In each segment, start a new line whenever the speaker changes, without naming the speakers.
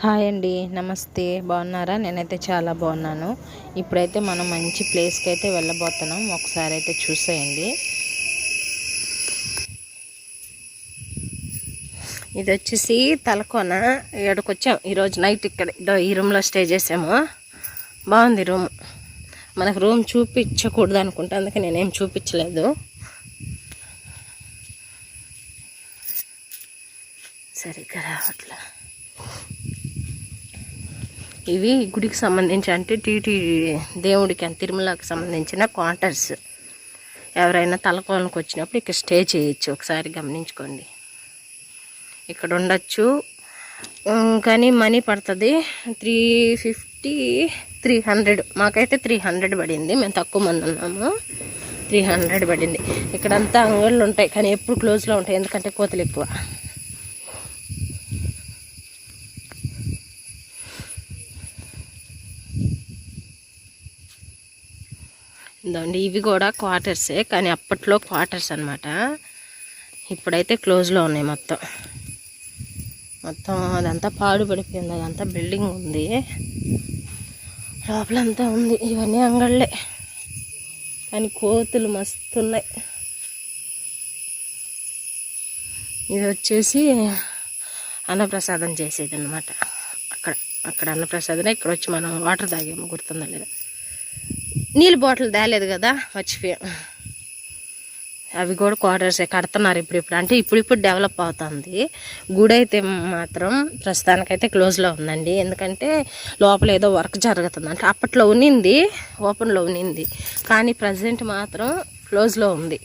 Hi అండి నమస్తే. బాగున్నారా? నేనైతే చాలా బాగున్నాను. ఇప్పుడైతే మనం మంచి ప్లేస్కి అయితే వెళ్ళబోతున్నాం. ఒకసారి అయితే చూసేయండి. ఇది వచ్చేసి తలకోన. ఇక్కడికి వచ్చాం ఈరోజు నైట్ ఇక్కడ ఇదో ఈ రూమ్లో స్టే చేసాము. బాగుంది రూమ్. మనకు రూమ్ చూపించకూడదు అనుకుంటా అందుకే నేనేం చూపించలేదు. సరిగ్గా రావట్లే. ఇవి గుడికి సంబంధించి అంటే టీటీ దేవుడికి అని తిరుమలకి సంబంధించిన క్వార్టర్స్ ఎవరైనా తలకోనకు వచ్చినప్పుడు ఇక్కడ స్టే చేయొచ్చు. ఒకసారి గమనించుకోండి. ఇక్కడ ఉండొచ్చు. కానీ మనీ పడుతుంది. త్రీ ఫిఫ్టీ త్రీ హండ్రెడ్ మాకైతే త్రీ హండ్రెడ్ పడింది. మేము తక్కువ మంది ఉన్నాము. త్రీ హండ్రెడ్ పడింది. ఇక్కడంతా అంగళ్ళు ఉంటాయి. కానీ ఎప్పుడు క్లోజ్లో ఉంటాయి. ఎందుకంటే కోతలు ఎక్కువ. ఇదండి ఇవి కూడా క్వార్టర్సే కానీ అప్పట్లో క్వార్టర్స్ అనమాట ఇప్పుడైతే క్లోజ్లో ఉన్నాయి మొత్తం. మొత్తం అదంతా పాడుపడిపోయింది అదంతా బిల్డింగ్ ఉంది. లోపలంతా ఉంది ఇవన్నీ అంగళ్ళే. కానీ కోతులు మస్తు ఉన్నాయి ఇది వచ్చేసి అన్నప్రసాదం చేసేది అనమాట అక్కడ అక్కడ అన్నప్రసాదమే ఇక్కడ వచ్చి మనం వాటర్ తాగేమో గుర్తుందా లేదా? నీళ్ళు బాటిల్ తేలేదు కదా మర్చిపోయాం. అవి కూడా క్వార్టర్స్ కడుతున్నారు ఇప్పుడిప్పుడు అంటే ఇప్పుడు ఇప్పుడు డెవలప్ అవుతుంది. గుడి అయితే మాత్రం ప్రస్తుతానికైతే క్లోజ్లో ఉందండి. ఎందుకంటే లోపల ఏదో వర్క్ జరుగుతుంది. అంటే అప్పట్లో ఉన్నింది ఓపెన్లో ఉన్నింది కానీ ప్రజెంట్ మాత్రం క్లోజ్లో ఉంది.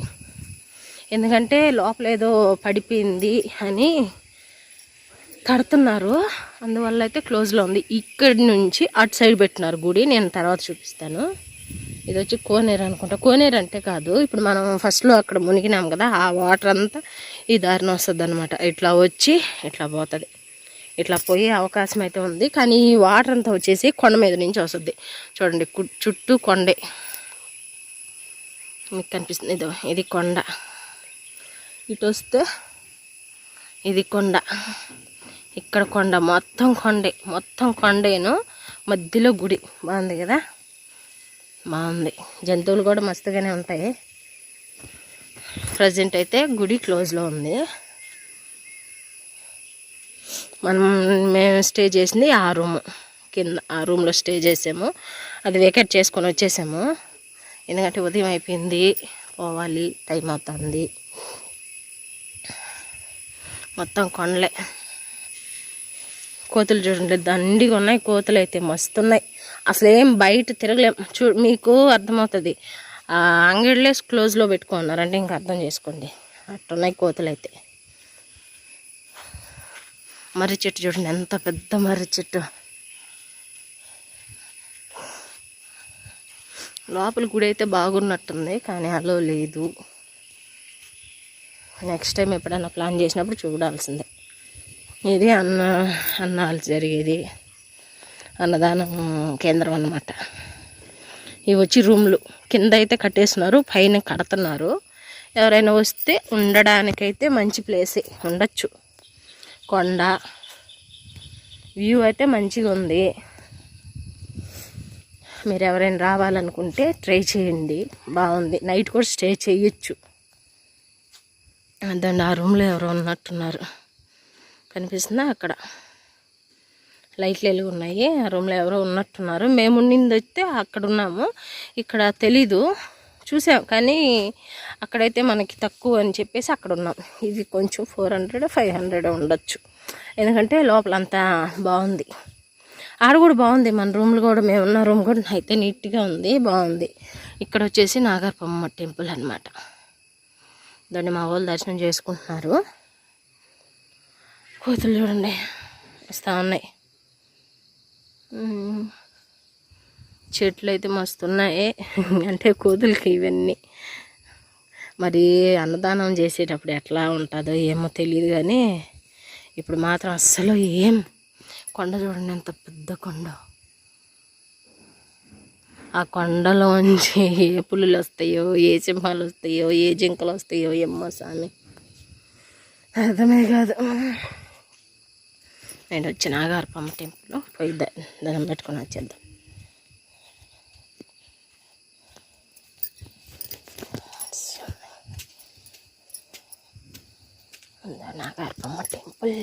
ఎందుకంటే లోపల ఏదో పడిపోయింది అని కడుతున్నారు. అందువల్ల అయితే క్లోజ్లో ఉంది. ఇక్కడి నుంచి అటు సైడ్ పెట్టినారు గుడి. నేను తర్వాత చూపిస్తాను. ఇది వచ్చి కోనేరు అనుకుంటా. కోనేరు అంటే కాదు ఇప్పుడు మనం ఫస్ట్లో అక్కడ మునిగినాం కదా ఆ వాటర్ అంతా ఈ దారిన వస్తుంది అనమాట ఇట్లా వచ్చి ఇట్లా పోతుంది. ఇట్లా పోయే అవకాశం అయితే ఉంది కానీ ఈ వాటర్ అంతా వచ్చేసి కొండ మీద నుంచి వస్తుంది. చూడండి చుట్టూ కొండే. మీకు కనిపిస్తుంది ఇదో ఇది కొండ. ఇటు వస్తే ఇది కొండ. ఇక్కడ కొండ మొత్తం కొండే మొత్తం కొండేను మధ్యలో గుడి బాగుంది కదా? బాగుంది. జంతువులు కూడా మస్తుగానే ఉంటాయి. ప్రజెంట్ అయితే గుడి క్లోజ్లో ఉంది. మనం మేము స్టే చేసింది ఆ రూమ్ కింద ఆ రూమ్లో స్టే చేసాము. అది వేకెట్ చేసుకొని వచ్చేసాము. ఎందుకంటే ఉదయం అయిపోయింది. పోవాలి టైం అవుతుంది. మొత్తం కొండలే. కోతులు చూడండి దండిగా ఉన్నాయి కోతులు అయితే మస్తున్నాయి. అసలు ఏం బయట తిరగలేం. చూ మీకు అర్థమవుతుంది. అంగడిలో క్లోజ్లో పెట్టుకున్నారు అంటే ఇంకా అర్థం చేసుకోండి. అట్టున్నాయి కోతులు అయితే. మర్రి చెట్టు చూడండి ఎంత పెద్ద మర్రి చెట్టు. లోపల గుడి అయితే బాగున్నట్టుంది కానీ అలో లేదు. నెక్స్ట్ టైం ఎప్పుడైనా ప్లాన్ చేసినప్పుడు చూడాల్సిందే. ఇది అన్న అన్నాలు జరిగేది. అన్నదానం కేంద్రం అన్నమాట. ఇవి వచ్చి రూమ్లు. కింద అయితే కట్టేస్తున్నారు పైన కడుతున్నారు. ఎవరైనా వస్తే ఉండడానికైతే మంచి ప్లేసే ఉండొచ్చు. కొండ వ్యూ అయితే మంచిగా ఉంది. మీరు ఎవరైనా రావాలనుకుంటే ట్రై చేయండి. బాగుంది. నైట్ కూడా స్టే చేయొచ్చు. అదండి ఆ రూమ్లో ఎవరో ఉన్నట్టున్నారు. కనిపిస్తుందా అక్కడ? లైట్లు వెలుగు ఉన్నాయి. ఆ రూమ్లో ఎవరో ఉన్నట్టున్నారు. మేము ఉండింది అయితే అక్కడ ఉన్నాము. ఇక్కడ తెలీదు. చూసాం. కానీ అక్కడైతే మనకి తక్కువ అని చెప్పేసి అక్కడ ఉన్నాం. ఇది కొంచెం ఫోర్ హండ్రెడ్ ఫైవ్ హండ్రెడ్ ఉండొచ్చు. ఎందుకంటే లోపల అంతా బాగుంది. ఆడ కూడా బాగుంది. మన రూమ్లు కూడా మేము ఉన్న రూమ్ కూడా అయితే నీట్గా ఉంది బాగుంది. ఇక్కడ వచ్చేసి నాగర్పమ్మ టెంపుల్ అనమాట దాన్ని మా వాళ్ళు దర్శనం చేసుకుంటున్నారు. కోతులు చూడండి. వస్తూ ఉన్నాయి. చెట్లు అయితే మస్తున్నాయి. అంటే కోతులకి ఇవన్నీ. మరి అన్నదానం చేసేటప్పుడు ఎట్లా ఉంటుందో ఏమో తెలియదు కానీ ఇప్పుడు మాత్రం అస్సలు ఏం కొండ చూడండి ఎంత పెద్ద కొండ. ఆ కొండలోంచి ఏ పులులు వస్తాయో ఏ సింహాలు వస్తాయో ఏ జింకలు వస్తాయో ఏమో స్వామి అర్థమే కాదు. నేను వచ్చి నాగారపమ్మ టెంపుల్ పోయి ద- దండం పెట్టుకొని వచ్చేద్దాం. ఉందా నాగారపమ్మ టెంపుల్.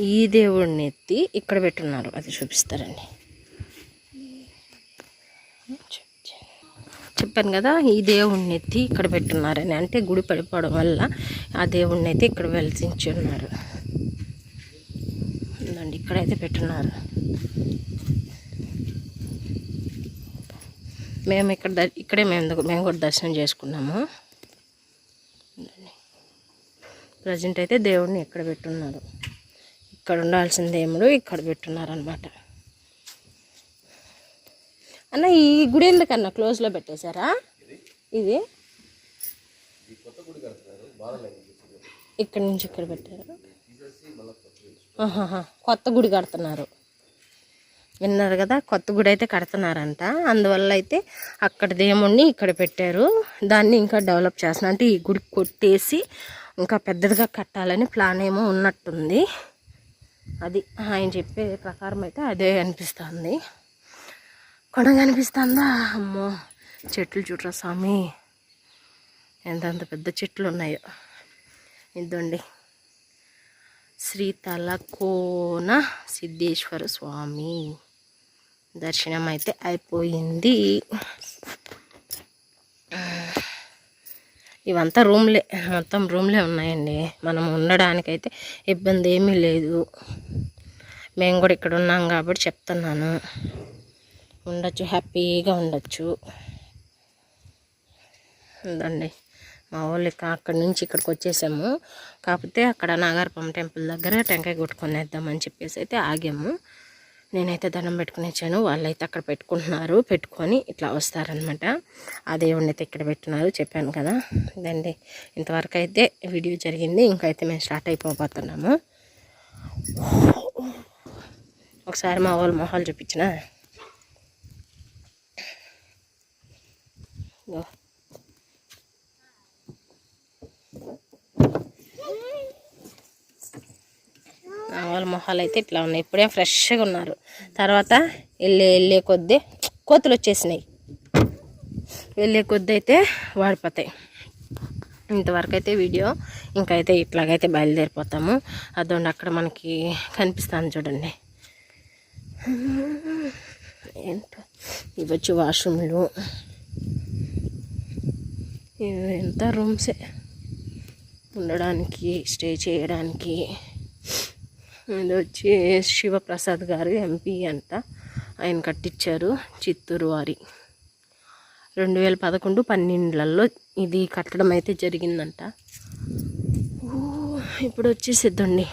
ఈ దేవుడిని ఎత్తి ఇక్కడ పెట్టున్నారు. అది చూపిస్తారండి. చెప్పాను కదా ఈ దేవుడిని ఎత్తి ఇక్కడ పెట్టున్నారని. అంటే గుడి పడిపోవడం వల్ల ఆ దేవుడిని అయితే ఇక్కడ వెలిసించి ఉన్నారు. ఉందండి ఇక్కడైతే పెట్టున్నారు. మేము ఇక్కడ ద- ఇక్కడే మేము మేము కూడా దర్శనం చేసుకున్నాము. ప్రజెంట్ అయితే దేవుడిని ఇక్కడ పెట్టున్నారు. ఇక్కడ ఉండాల్సిన దేవుడు ఇక్కడ పెట్టున్నారనమాట అన్న ఈ గుడి ఎందుకన్నా క్లోజ్లో పెట్టేశారా? ఇది? ఇక్కడ నుంచి ఇక్కడ పెట్టారు. కొత్త గుడి కడుతున్నారు. విన్నారు కదా కొత్త గుడి అయితే కడుతున్నారంట. అందువల్ల అయితే అక్కడ దేవుణ్ణి ఇక్కడ పెట్టారు. దాన్ని ఇంకా డెవలప్ చేస్తున్నారు. అంటే ఈ గుడి కొట్టేసి ఇంకా పెద్దదిగా కట్టాలని ప్లాన్ ఏమో ఉన్నట్టుంది. అది ఆయన చెప్పే ప్రకారం అయితే అదే అనిపిస్తుంది. కొండ కనిపిస్తుందా అమ్మో చెట్లు చూడరా స్వామి. ఎంతంత పెద్ద చెట్లు ఉన్నాయో ఇదండి శ్రీ తలకోన సిద్ధేశ్వర స్వామి. దర్శనం అయితే అయిపోయింది. ఇవంతా రూమ్లే మొత్తం రూమ్లే ఉన్నాయండి. మనం ఉండడానికైతే ఇబ్బంది ఏమీ లేదు. మేము కూడా ఇక్కడ ఉన్నాం కాబట్టి చెప్తున్నాను. ఉండొచ్చు హ్యాపీగా ఉండొచ్చు. ఉందండి మా వాళ్ళు అక్కడి నుంచి ఇక్కడికి వచ్చేసాము. కాకపోతే అక్కడ నాగార్పం టెంపుల్ దగ్గర టెంకాయ కొట్టుకొని వేద్దామని చెప్పేసి అయితే ఆగాము. నేనైతే దండం పెట్టుకుని వచ్చాను. వాళ్ళైతే అక్కడ పెట్టుకుంటున్నారు. పెట్టుకొని ఇట్లా వస్తారనమాట ఆ దేవుడిని అయితే ఇక్కడ పెట్టినారు. చెప్పాను కదా. ఇదండి. ఇంతవరకు అయితే వీడియో జరిగింది. ఇంకైతే మేము స్టార్ట్ అయిపోతున్నాము ఒకసారి మా వాళ్ళ మొహాలు చూపించిన మా వాళ్ళ మొహాలు అయితే ఇట్లా ఉన్నాయి. ఇప్పుడే ఫ్రెష్గా ఉన్నారు. తర్వాత వెళ్ళే వెళ్ళే కొద్దీ కోతులు వచ్చేసినాయి. వెళ్ళే కొద్దీ అయితే వాడిపోతాయి. ఇంతవరకు అయితే వీడియో ఇంకైతే ఇట్లాగైతే బయలుదేరిపోతాము. అదొండి అక్కడ మనకి కనిపిస్తుంది చూడండి. ఏంటో? ఇవి వచ్చి వాష్రూమ్లు. ఎంత రూమ్సే? ఉండడానికి స్టే చేయడానికి. ఇది వచ్చి శివప్రసాద్ గారు ఎంపీ అంట. ఆయన కట్టించారు చిత్తూరు వారి. రెండు వేల పదకొండు పన్నెండులలో ఇది కట్టడం అయితే జరిగిందంట. ఇప్పుడు వచ్చేసిద్దండి.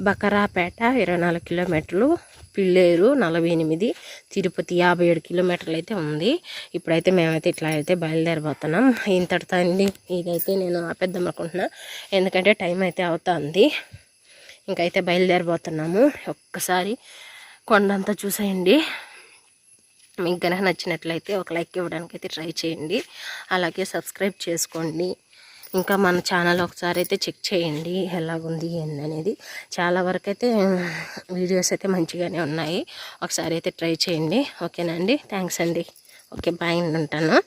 బకరాపేట ఇరవై నాలుగు కిలోమీటర్లు పిల్లేరు నలభై ఎనిమిది తిరుపతి యాభై ఏడు కిలోమీటర్లు అయితే ఉంది. ఇప్పుడైతే మేమైతే ఇట్లా అయితే బయలుదేరిపోతున్నాం ఇంతటితో అండి. ఇదైతే నేను ఆపేద్దాం అనుకుంటున్నా. ఎందుకంటే టైం అయితే అవుతుంది. ఇంకైతే బయలుదేరిపోతున్నాము ఒక్కసారి కొండంతా చూసేయండి. మీకు కనుక నచ్చినట్లయితే ఒక లైక్ ఇవ్వడానికి అయితే ట్రై చేయండి. అలాగే సబ్స్క్రైబ్ చేసుకోండి. ఇంకా మన ఛానల్ ఒకసారి అయితే చెక్ చేయండి ఎలాగుంది ఏందనేది. చాలా వరకు అయితే వీడియోస్ అయితే మంచిగానే ఉన్నాయి. ఒకసారి అయితే ట్రై చేయండి. ఓకేనా అండి? థ్యాంక్స్ అండి. ఓకే బాయ్ ఉంటాను.